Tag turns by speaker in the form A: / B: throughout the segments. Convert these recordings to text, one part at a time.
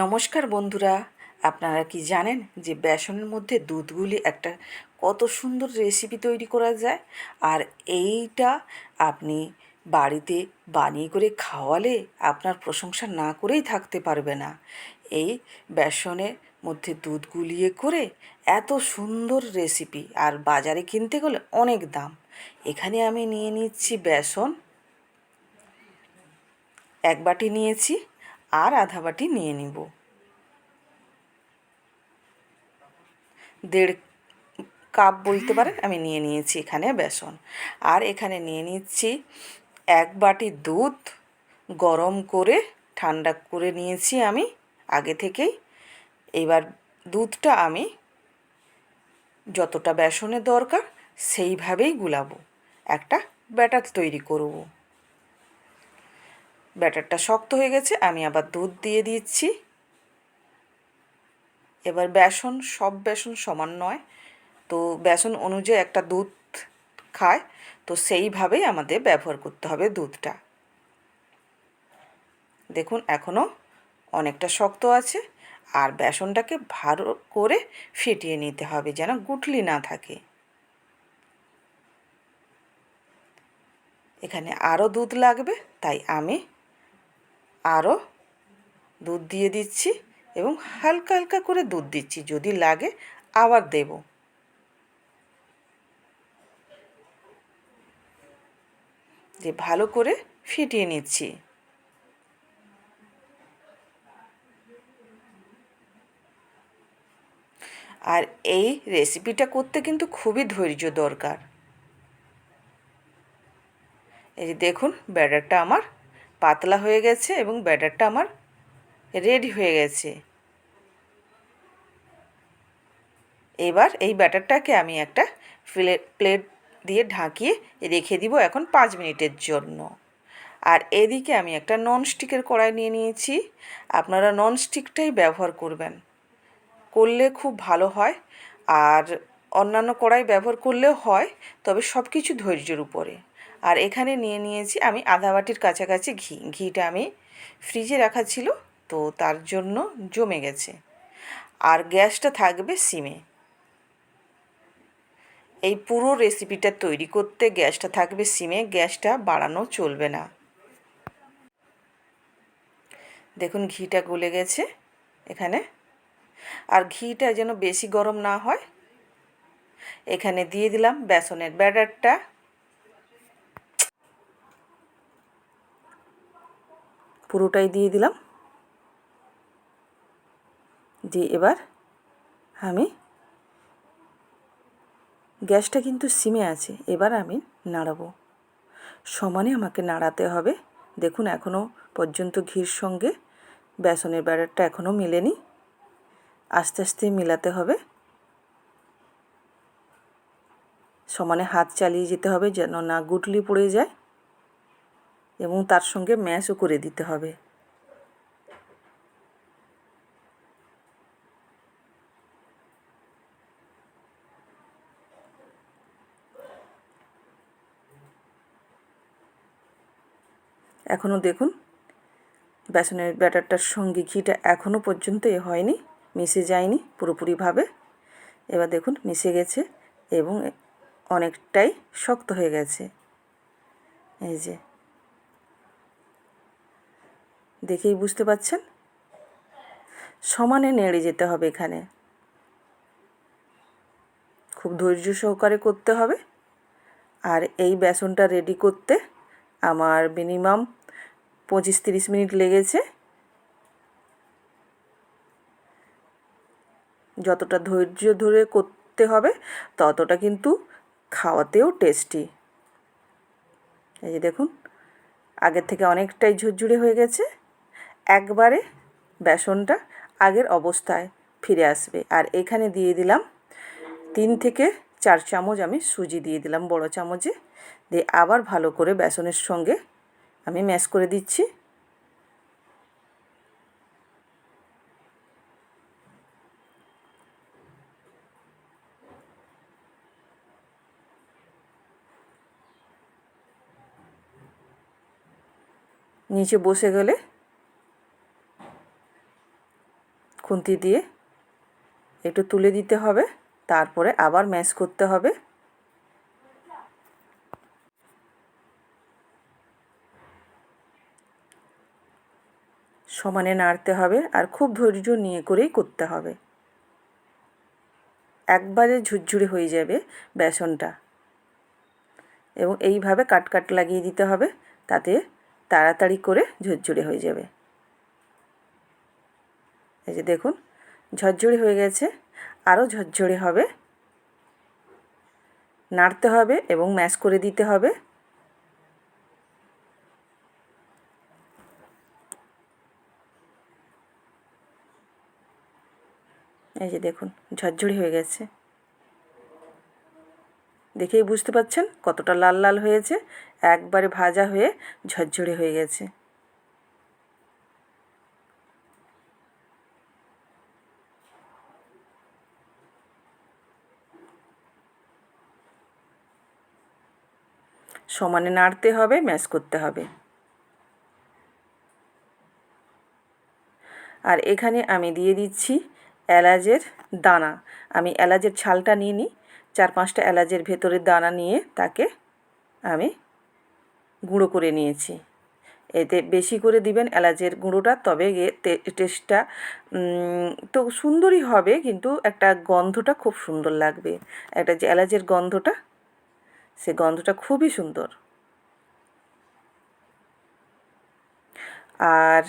A: নমস্কার বন্ধুরা, আপনারা কি জানেন যে বেসনের মধ্যে দুধগুলি একটা কত সুন্দর রেসিপি তৈরি করা যায়? আর এইটা আপনি বাড়িতে বানিয়ে করে খাওয়ালে আপনার প্রশংসা না করেই থাকতে পারবে না। এই বেসনের মধ্যে দুধ গুলিয়ে করে এত সুন্দর রেসিপি আর বাজারে কিনতে গেলে অনেক দাম। এখানে আমি নিয়ে নিচ্ছি বেসন। এক বাটি নিয়েছি। আর আধা বাটি নিয়ে নিব। দেড় কাপ বলতে পারেন, আমি নিয়ে নিয়েছি এখানে বেসন। আর এখানে নিয়ে নিচ্ছি এক বাটি দুধ, গরম করে, ঠান্ডা করে নিয়েছি আমি আগে থেকেই। এবার দুধটা আমি যতটা বেসনের দরকার, সেইভাবেই গুলাবো। একটা ব্যাটার তৈরি করব। ব্যাটারটা শক্ত হয়ে গেছে, আমি আবার দুধ দিয়ে দিচ্ছি। এবার বেসন, সব বেসন সমান নয়। তো বেসন অনুযায়ী একটা দুধ খায়, তো সেইভাবেই আমাদের ব্যবহার করতে হবে দুধটা। দেখুন এখনও অনেকটা শক্ত আছে, আর বেসনটাকে ভালো করে ফেটিয়ে নিতে হবে যেন গুটলি না থাকে। এখানে আরও দুধ লাগবে, তাই আমি আরও দুধ দিয়ে দিচ্ছি এবং হালকা হালকা করে দুধ দিচ্ছি। যদি লাগে আবার দেব। যে ভালো করে ফিটিয়ে নিচ্ছি। আর এই রেসিপিটা করতে কিন্তু খুবই ধৈর্য দরকার। এই দেখুন, ব্যাটারটা আমার পাতলা হয়ে গেছে এবং ব্যাটারটা আমার রেডি হয়ে গেছে। এবার এই ব্যাটারটাকে আমি একটা প্লেট দিয়ে ঢাকিয়ে রেখে দিব এখন পাঁচ মিনিটের জন্য। আর এদিকে আমি একটা ননস্টিকের কড়াই নিয়ে নিয়েছি। আপনারা ননস্টিকটাই ব্যবহার করবেন। করলে খুব ভালো হয়। আর অন্যান্য কড়াই ব্যবহার করলেও হয়, তবে সব কিছু ধৈর্যের উপরে। আর এখানে নিয়ে নিয়েছি আমি আধা বাটির কাছাকাছি ঘি। ঘিটা আমি ফ্রিজে রাখা ছিল, তো তার জন্য জমে গেছে। আর গ্যাসটা থাকবে সিমে। এই পুরো রেসিপিটা তৈরি করতে গ্যাসটা থাকবে সিমে, গ্যাসটা বাড়ানো চলবে না। দেখুন ঘিটা গলে গেছে এখানে। আর ঘিটা যেন বেশি গরম না হয়, এখানে দিয়ে দিলাম বেসনের ব্যাটারটা। পুরোটাই দিয়ে দিলাম। দিয়ে এবার আমি গ্যাসটা কিন্তু সিমে আছে, এবার আমি নাড়াবো। সমানে আমাকে নাড়াতে হবে। দেখুন এখনও পর্যন্ত ঘির সঙ্গে বেসনের ব্যাটারটা এখনও মেলেনি। আস্তে আস্তে মিলাতে হবে। সমানে হাত চালিয়ে যেতে হবে যেন না গুটলি পড়ে যায়। এবং তার সঙ্গে ম্যাশও করে দিতে হবে। এখনও দেখুন বেসনের ব্যাটারটার সঙ্গে ঘিটা এখনও পর্যন্ত এ হয়নি, মিশে যায়নি পুরোপুরিভাবে। এবার দেখুন, মিশে গেছে এবং অনেকটাই শক্ত হয়ে গেছে। এই যে। দেখেই বুঝতে পাচ্ছেন? সমানে নেড়ে যেতে হবে এখানে। খুব ধৈর্য সহকারে করতে হবে। আর এই বেসনটা রেডি করতে আমার মিনিমাম পঁচিশ তিরিশ মিনিট লেগেছে। যতটা ধৈর্য ধরে করতে হবে, ততটা কিন্তু খাওয়াতেও টেস্টি এই যে দেখুন, আগের থেকে অনেকটাই ঝুরঝুরে হয়ে গেছে। একবারে বেসনটা আগের অবস্থায় ফিরে আসবে। আর এখানে দিয়ে দিলাম তিন থেকে চার চামচ আমি সুজি দিয়ে দিলাম বড় চামচে। দিয়ে আবার ভালো করে বেসনের সঙ্গে আমি ম্যাশ করে দিচ্ছি। নিচে বসে গেলে খুন্তি দিয়ে একটু তুলে দিতে হবে, তারপরে আবার ম্যাশ করতে হবে। সমানে নাড়তে হবে আর খুব ধৈর্য নিয়ে করেই করতে হবে। একবারে ঝুরঝুরে হয়ে যাবে বেসনটা। এবং এইভাবে কাট কাট লাগিয়ে দিতে হবে, তাতে তাড়াতাড়ি করে ঝুরঝুরে হয়ে যাবে। এই যে দেখুন, ঝরঝরে হয়ে গেছে আরও ঝরঝরে হবে। নাড়তে হবে এবং ম্যাশ করে দিতে হবে। এই যে দেখুন, ঝরঝরি হয়ে গেছে। দেখেই বুঝতে পাচ্ছেন কতটা লাল লাল হয়েছে, একবারে ভাজা হয়ে ঝরঝরে হয়ে গেছে। সমানে নাড়তে হবে ম্যাশ করতে হবে। আর এখানে আমি দিয়ে দিচ্ছি এলাচের দানা। আমি এলাচের ছালটা নিয়ে নিই, চার পাঁচটা এলাচের ভেতরের দানা নিয়ে তাকে আমি গুঁড়ো করে নিয়েছি। এতে বেশি করে দিবেন এলাচের গুঁড়োটা, তবে টেস্টটা তো সুন্দরই হবে, কিন্তু একটা গন্ধটা খুব সুন্দর লাগবে। একটা যে এলাচের গন্ধটা সে গন্ধটা খুবই সুন্দর। আর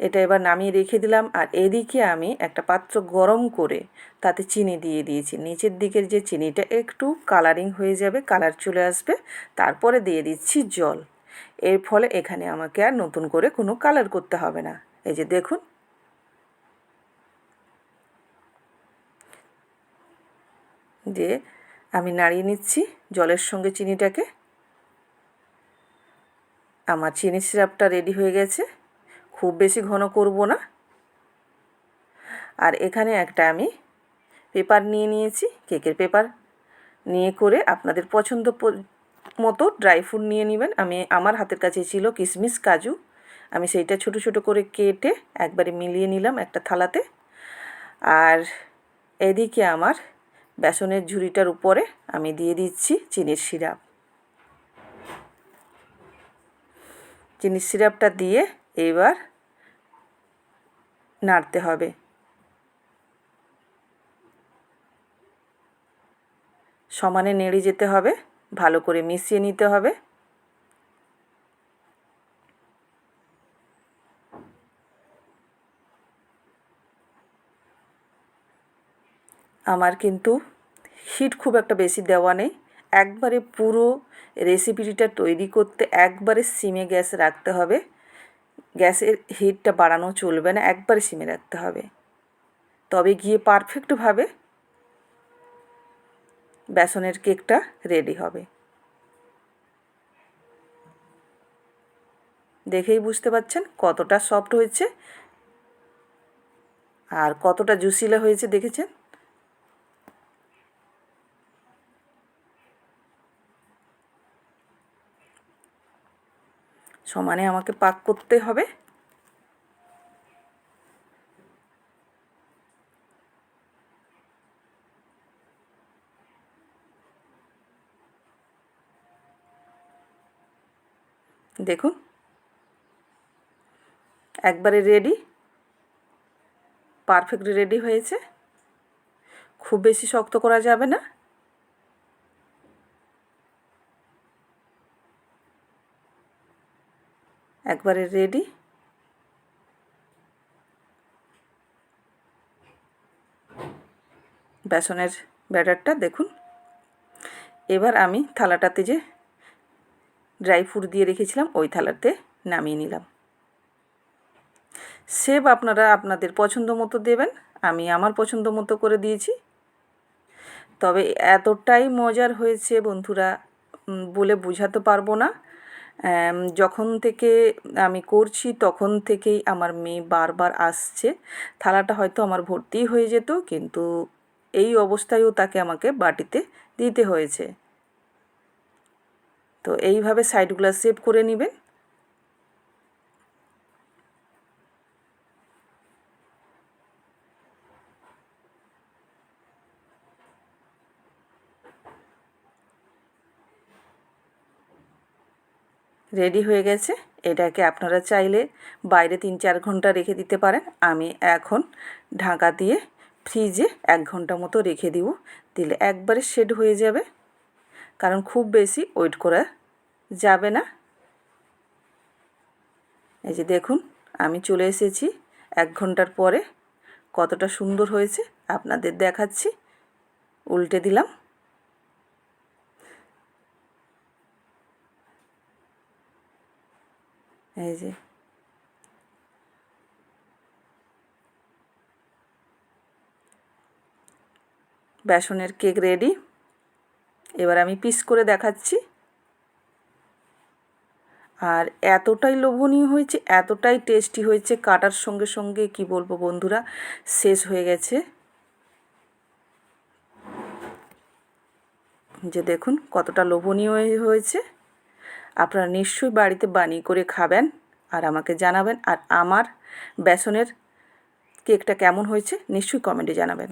A: এটা এবার নামিয়ে রেখে দিলাম। আর এদিকে আমি একটা পাত্র গরম করে তাতে চিনি দিয়ে দিয়েছি। নিচের দিকের যে চিনিটা একটু কালারিং হয়ে যাবে কালার চলে আসবে, তারপরে দিয়ে দিচ্ছি জল। এর ফলে এখানে আমাকে আর নতুন করে কোনো কালার করতে হবে না। এই যে দেখুন। দিয়ে আমি নাড়িয়ে নিচ্ছি জলের সঙ্গে চিনিটাকে। আমার চিনি সিরাপটা রেডি হয়ে গেছে। খুব বেশি ঘন করব না। আর এখানে একটা আমি পেপার নিয়ে নিয়েছি, কেকের পেপার। নিয়ে করে আপনাদের পছন্দ মতো ড্রাই ফ্রুট নিয়ে নেবেন। আমি, আমার হাতের কাছে ছিল কিশমিশ কাজু। আমি সেইটা ছোট ছোট করে কেটে একবারে মিলিয়ে নিলাম একটা থালাতে। আর এদিকে আমার বেসনের ঝুড়িটার উপরে আমি দিয়ে দিচ্ছি চিনির সিরাপ। চিনির সিরাপটা দিয়ে এবার নাড়তে হবে। সমানে নেড়ে যেতে হবে, ভালো করে মিশিয়ে নিতে হবে। আমার কিন্তু হিট খুব একটা বেশি দেওয়া নেই। একবারে পুরো রেসিপিটা তৈরি করতে একবারে সিমে গ্যাস রাখতে হবে। গ্যাসের হিটটা বাড়ানো চলবে না, একবারে সিমে রাখতে হবে। তবে গিয়ে পারফেক্টভাবে বেসনের কেকটা রেডি হবে। দেখেই বুঝতে পাচ্ছেন কতটা সফট হয়েছে। আর কতটা জুসিলে হয়েছে, দেখেছেন? সমানে আমাকে পাক করতে হবে। দেখুন। একবারে রেডি পারফেক্ট রেডি হয়েছে। খুব বেশি শক্ত করা যাবে না। একবারে রেডি বেসনের ব্যাটারটা দেখুন। এবার আমি থালাটাতে যে ড্রাই ফ্রুট দিয়ে রেখেছিলাম, ওই থালাতে নামিয়ে নিলাম। সেব আপনারা আপনাদের পছন্দ মতো দেবেন, আমি আমার পছন্দ মতো করে দিয়েছি। তবে এতটাই মজার হয়েছে বন্ধুরা বলে বোঝাতে পারব না। যখন থেকে আমি করছি, তখন থেকেই আমার মেয়ে বারবার আসছে। থালাটা হয়তো আমার ভর্তি হয়ে যেত, কিন্তু এই অবস্থায়ও তাকে আমাকে বাটিতে দিতে হয়েছে। তো এইভাবে সাইডগুলো সেভ করে নেবেন। রেডি হয়ে গেছে। এটাকে আপনারা চাইলে বাইরে তিন চার ঘণ্টা রেখে দিতে পারেন। আমি এখন ঢাকা দিয়ে ফ্রিজে এক ঘণ্টা মতো রেখে দিব। দিলে একবারে শেড হয়ে যাবে। কারণ খুব বেশি ওয়েট করা যাবে না। এই যে দেখুন, আমি চলে এসেছি এক ঘণ্টার পরে। কতটা সুন্দর হয়েছে, আপনাদের দেখাচ্ছি। উল্টে দিলাম। এই যে। বেসনের কেক রেডি এবার আমি পিস করে দেখাচ্ছি। আর এতটাই লোভনীয় হয়েছে, এতটাই টেস্টি হয়েছে, কাটার সঙ্গে সঙ্গে কি বলব বন্ধুরা, শেষ হয়ে গেছে। যে দেখুন কতটা লোভনীয় হয়েছে। আপনারা নিশ্চয়ই বাড়িতে বানিয়ে করে খাবেন আর আমাকে জানাবেন আর আমার বেসনের কেকটা কেমন হয়েছে নিশ্চয়ই কমেন্টে জানাবেন।